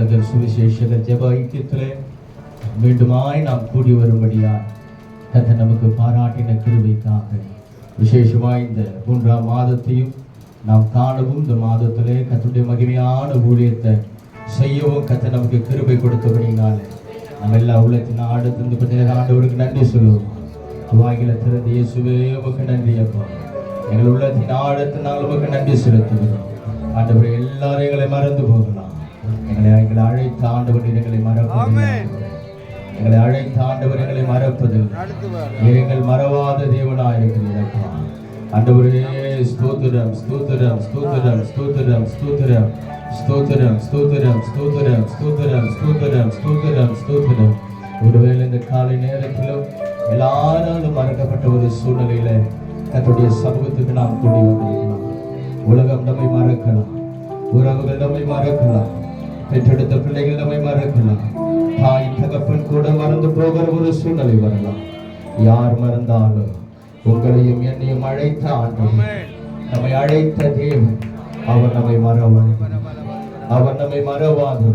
போதகர் சுவிசேஷகர் ஜெப ஐக்கியத்தில் மீண்டுமாய் நாம் கூடி வரும்படியா கர்த்தர் நமக்கு பாராட்டின கிருபைக்காக. விசேஷமாய் இந்த மூன்றாம் மாதத்தையும் நாம் காணவும் இந்த மாதத்திலே கத்துடைய மகிமையான ஊழியத்தை செய்யவும் கத்தை நமக்கு கிருபை கொடுத்தபடினாலே நம்ம எல்லா உள்ளத்தின் ஆடு இந்த கொஞ்ச நேரம் ஆண்டவருக்கு நன்றி சொல்லுவோம். வாய்களை திறந்து இயேசுவே உமக்கு நன்றி அப்பா. எங்கள் உள்ளத்தின் ஆழத்தினால் உமக்கு நன்றி செலுத்துகிறோம். ஆண்டவரை எல்லாரும் எங்களை மறந்து போகலாம். எங்களை எங்களை அழைத்த ஆண்டவர் எங்களை மறப்பதில்லை எங்களை அழைத்த ஆண்டவர் எங்களை மறப்பதில்லை எங்கள் மறவாத தேவனாக இருக்கிறீரப்பா ஆண்டவரே ஸ்தோத்திரம் ஸ்தோத்திரம் ஸ்தோத்திரம் ஸ்தோத்திரம் ஸ்தோத்திரம் ஸ்தோத்திரம் ஸ்தோத்திரம் ஸ்தோத்திரம் ஸ்தோத்திரம் ஸ்தோத்திரம் ஸ்தோத்திரம் ஸ்தோத்திரம் ஒருவேளை இந்த காலை நேரத்திலும் எல்லாராலும் மறக்கப்பட்ட ஒரு சூழ்நிலையில கர்த்தருடைய சமூகத்துக்கு நாம் கூடி வந்திருக்கலாம் உலகம் நம்மை மறக்கலாம் உறவுகள் நம்மை மறக்கலாம் பெற்றெடுத்த பிள்ளைகள் நம்மை மறக்கலாம். தாய் தகப்பன் கூட மறந்து போகிற ஒரு சூழ்நிலை வரலாம். யார் மறந்தாலும் உங்களையும் என்னையும் அழைத்த ஆண்டவர் நம்மை அழைத்த தேவன் அவர் நம்மை மறவார் அவர் நம்மை மறவாது.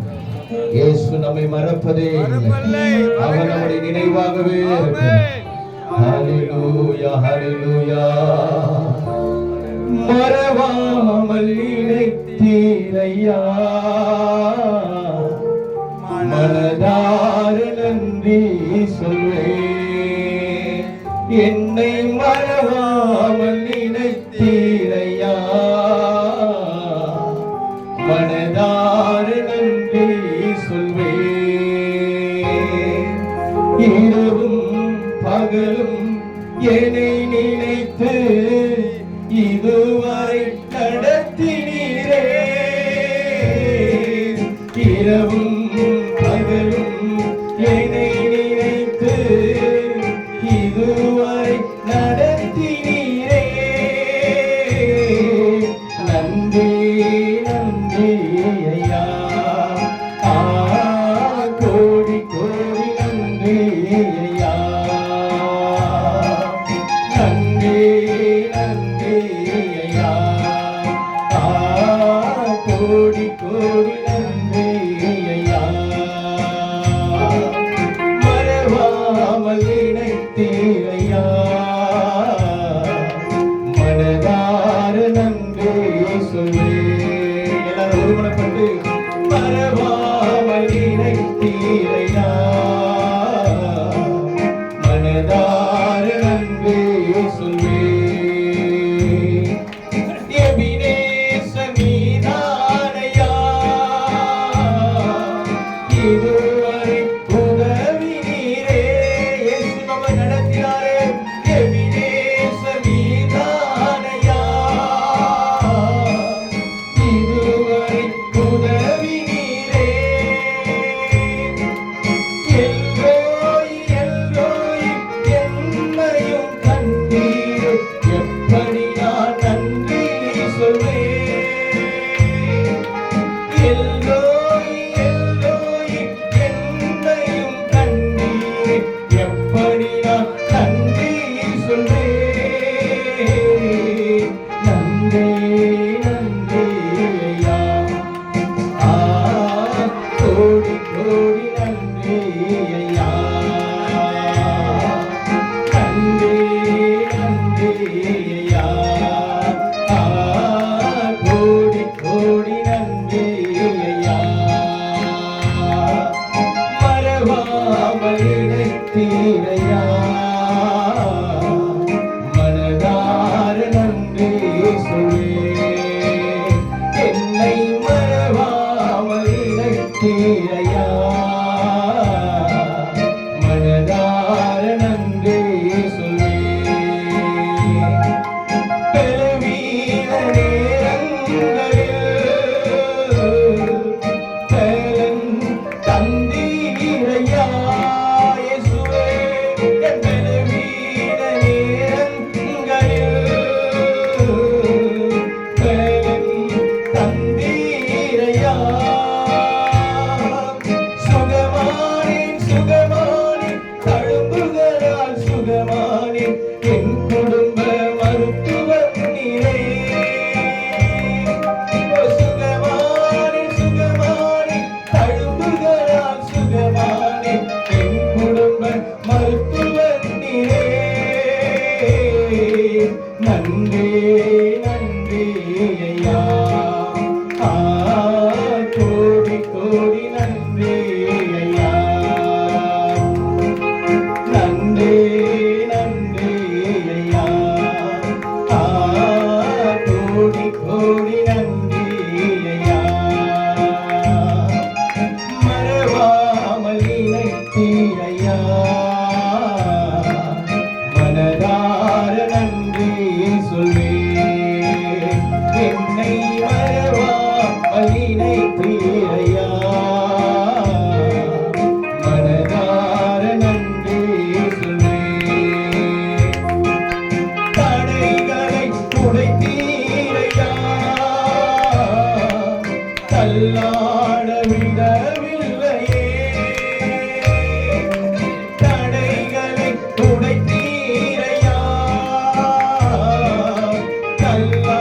இயேசு நம்மை மறப்பதே இல்லை. அவர் நம்முடைய நினைவாகவே இருக்கிறார் ஹalleluya ஹalleluya. மறவாமல் இணைத்தீரையா. மனதார நன்றி சொல்வேன். என்னை மறவாமல் நினைத்தீரையா மனதார நன்றி சொல்வே இரவும் பகலும் என நினைப்பீரையா மனதார நன்றி தடைகளை துடைத்தீரையா? தள்ளாட விடவில்லையே. தடைகளை துடைத்தீரையா? தள்ளா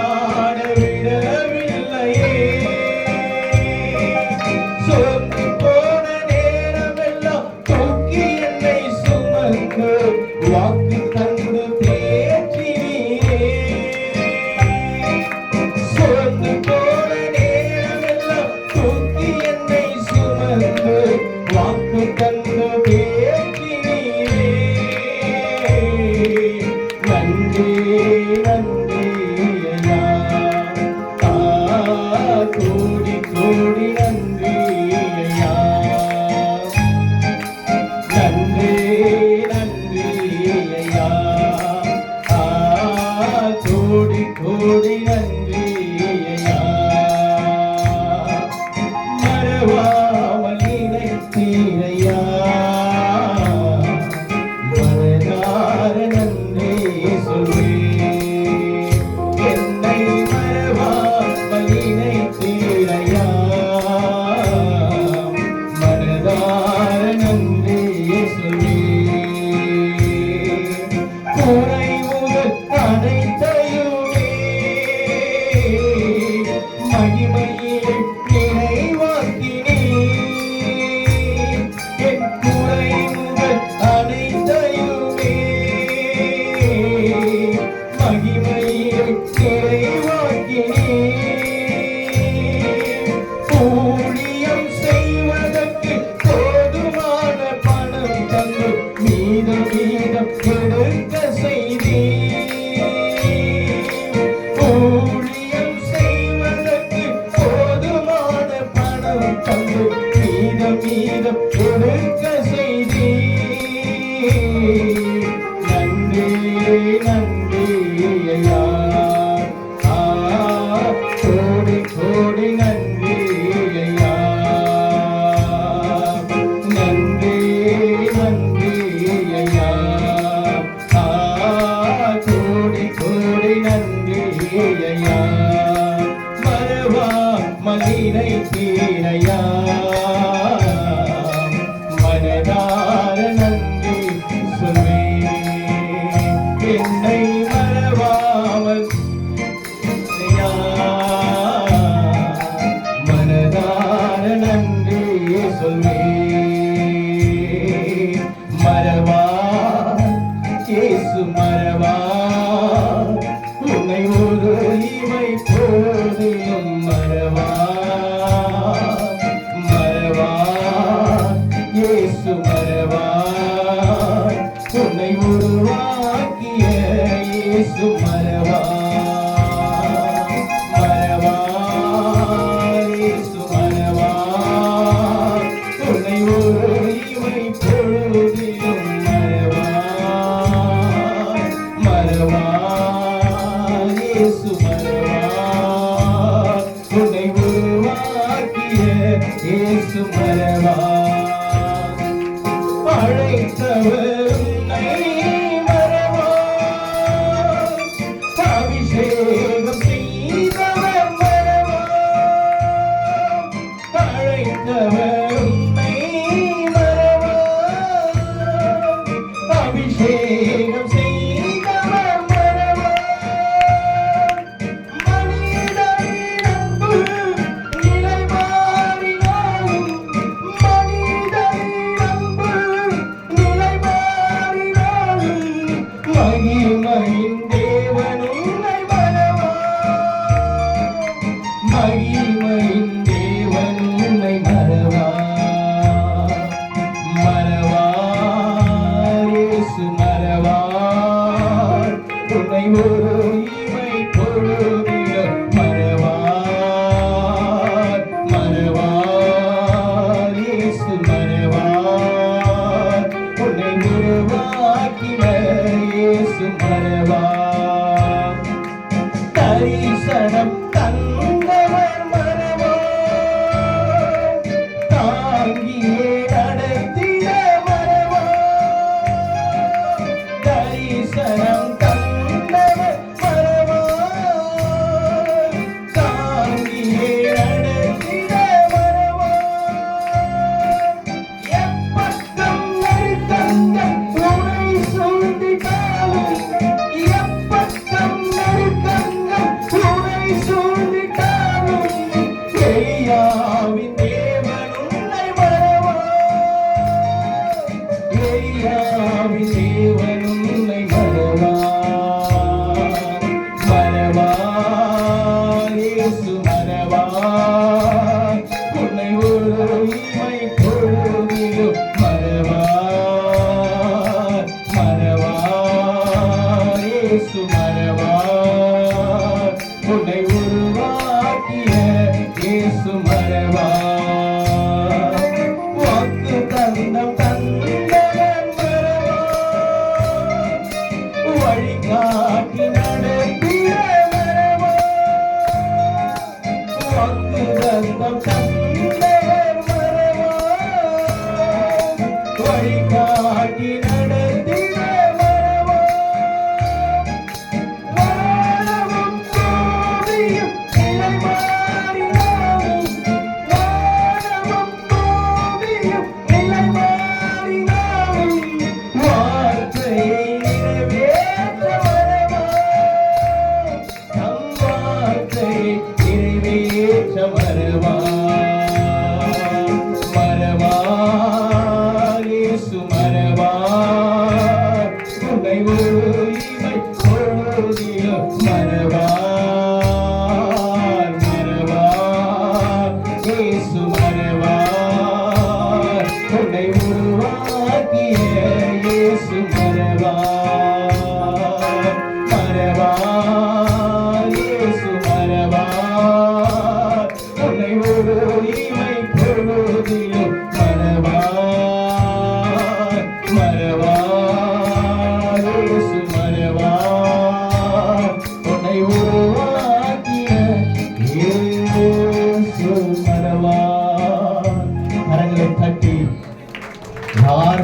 Sarva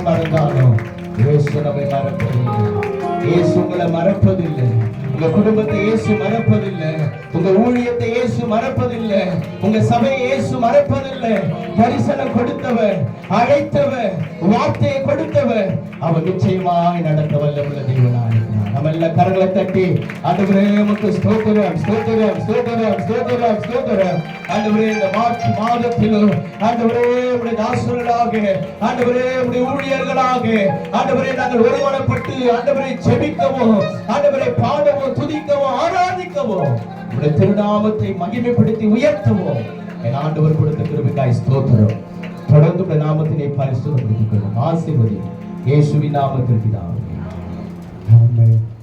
யார் மறந்தாலும் இயேசு நம்மை மறப்பதில்லை. இயேசு உங்களை மறப்பதில்லை. உங்க குடும்பத்தை இயேசு மறப்பதில்லை. உங்க ஊழியத்தை இயேசு மறப்பதில்லை. உங்க சபையை இயேசு மறப்பதில்லை. தரிசனம் கொடுத்தவர் அழைத்தவர் வார்த்தையை கொடுத்தவர் அவர் நிச்சயமாய் நடத்த வல்லமுள்ள தேவனாய் நம்ம எல்லாம் கரங்களை தட்டி ஆண்டவரே உமக்கு ஸ்தோத்திரம் ஸ்தோத்திரம் ஸ்தோத்திரம் ஸ்தோத்திரம் ஸ்தோத்திரம். ஆண்டவரே இந்த மார்ச் மாதத்திலும் ஆண்டவரே உடைய தாசர்களாக ஆண்டவரே உடைய ஊழியர்களாக ஆண்டவரே நாங்கள் ஒருமனப்பட்டு ஆண்டவரை செபிக்கவும் ஆண்டவரை பாடவும் துதிக்கவும் ஆராதிக்கவும் உடைய திருநாமத்தை மகிமைப்படுத்தி உயர்த்தவும் என் ஆண்டவர் கொடுத்த கிருபிக்காய் ஸ்தோத்திரம். தொடர்ந்து நாமத்தினை பரிசுத்தப்படுத்திக் கொள்ளும். ஆசிர்வதி. இயேசுவின் நாமத்திற்கு தான்.